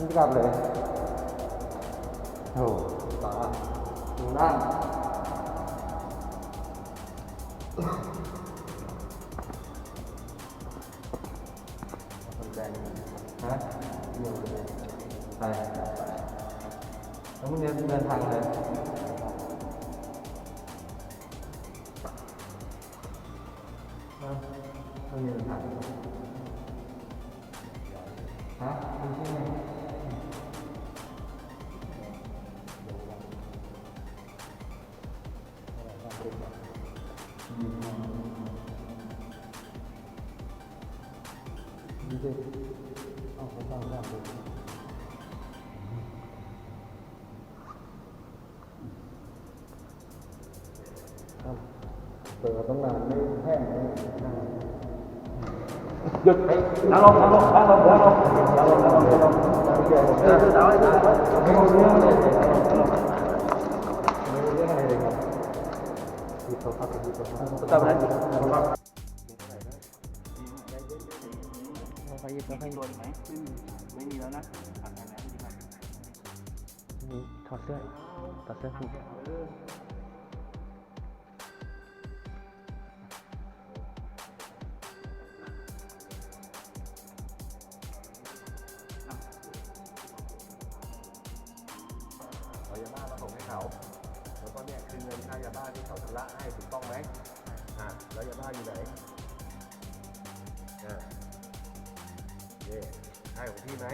มึงกลับเลย โอ้ตาดูนั่นคนแดงฮะอยู่เลยไปไปแล้วมึงเดินเดินทางเลยนะมึงเดินทาง ดีเจเอาเขาตั้งได้เลยครับเปิดต้องนานไม่แห้งไม่หยุด คเออเอาไว้เอาไว้ไม่ต้องเรื่องเลยนั่งลงไม่รู้เรื่องอะไรเลยครับหยิบโทรศัพท์หยิบโทรศัพท์จับได้ครับเราไปหยิบเราไปหยิบไหมไม่มีแล้วนะผ่านไปแล้วที่ผ่านนี่ถอดเสื้อถอดเสื้อผูกเอายาบ้ามาส่งให้เขา แล้วก็เนี่ยคือเงินค่ายาบ้าที่เขาชำระให้ถูกต้องไหมอ่าแล้วยาบ้าอยู่ไหนอ่า เย่ใช่ของพี่ไหม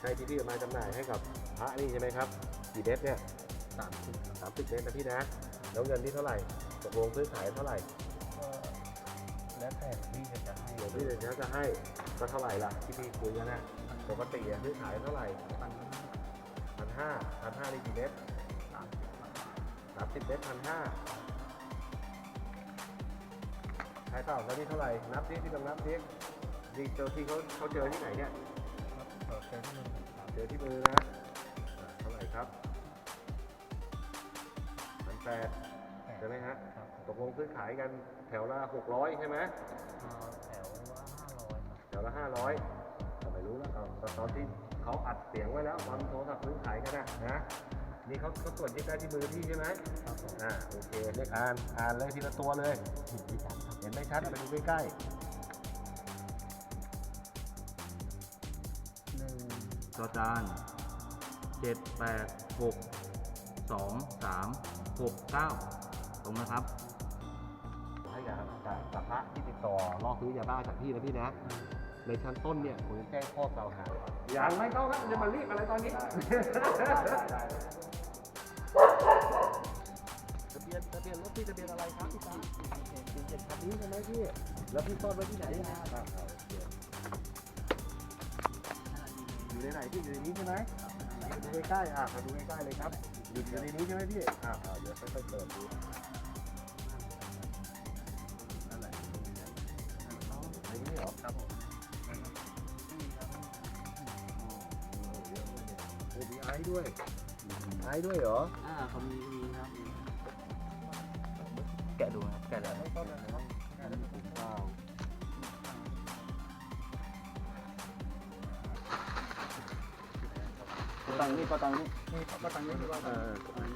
ใช่ที่พี่เอามาจำหน่ายให้กับพระนี่ใช่ไหมครับกี่เมตรเนี่ยสามสิบสามสิบเมตรนะพี่นะแล้วเงินที่เท่าไหร่ตกลงซื้อขายเท่าไหร่ก็แล้วแต่พี่จะจะให้เดี๋ยวพี่เดี๋ยวจะให้ก็เท่าไหร่ล่ะที่พี่คุยกันนะปกติอะซื้อขายเท่าไหร่ปันพันห้าพันห้านี่กี่เมตรสามสิบสามสิบเมตรพันห้าใช่เปล่าแล้วนี่เท่าไหร่นับดิพี่ลองนับดิ ดีเจอที่เขาเขาเจอที่ไหนเนี่ยต่อเจอที่หนึ่งสามเจอที่มือนะอ่าเท่าไหร่ครับพันแปดแปดใช่ไหมฮะครับตกลงซื้อขายกันแถวละหกร้อยใช่ไหมอ่าแถวว่าห้าร้อยครับแถวละห้าร้อยแต่ไม่รู้แล้วเอาแต่ตอนที่เขาอัดเสียงไว้แล้วตอนโทรศัพท์ซื้อขายกันนะนะ นี่เขาเขาตรวจยึดได้ที่มือพี่ใช่ไหมครับผมอ่าโอเคเลขอ่านอ่านเลยทีละตัวเลย ผิดที่สามครับ เห็นไม่ชัดเอาไปดูใกล้ห จอจานเจ็ดแปดหกสองสามหกเก้าตรงนะครับๆให้กับกับกับพระที่ติดต่อล่อซื้อยาบ้าจากพี่นะพี่นะ ในชั้นต้นเนี่ยผมจะแจ้งข้อกล่าวหาอย่างไม่ต้องครับจะมารีบอะไรตอนนี้ ทะเบียนทะเบียนรถพี่ทะเบียนอะไรครับพี่ตาปีเจ็ดคันนี้ใช่ไหมพี่ แล้วพี่ซ่อนไว้ที่ไหนอะอ่ อยู่ในไหนพี่อยู่ในนี้ใช่ไหมดูใกล้ๆอะมาดูใกล้ๆเลยครับอยู่อยู่ในนี้ใช่ไหมพี่อ่าอ่าเดี๋ยวค่อยๆเปิดดูนั่นแหละในนี้เหรอครับผมโอ้มีไอซ์ด้วยไอซ์ด้วยเหรออ่าเขามีมีครับแกะดูครับแกะแล้วไม่ต้นเลย ตังนี่ปลาตังนี่ปลาตังนี้ดีกว่าเออเออ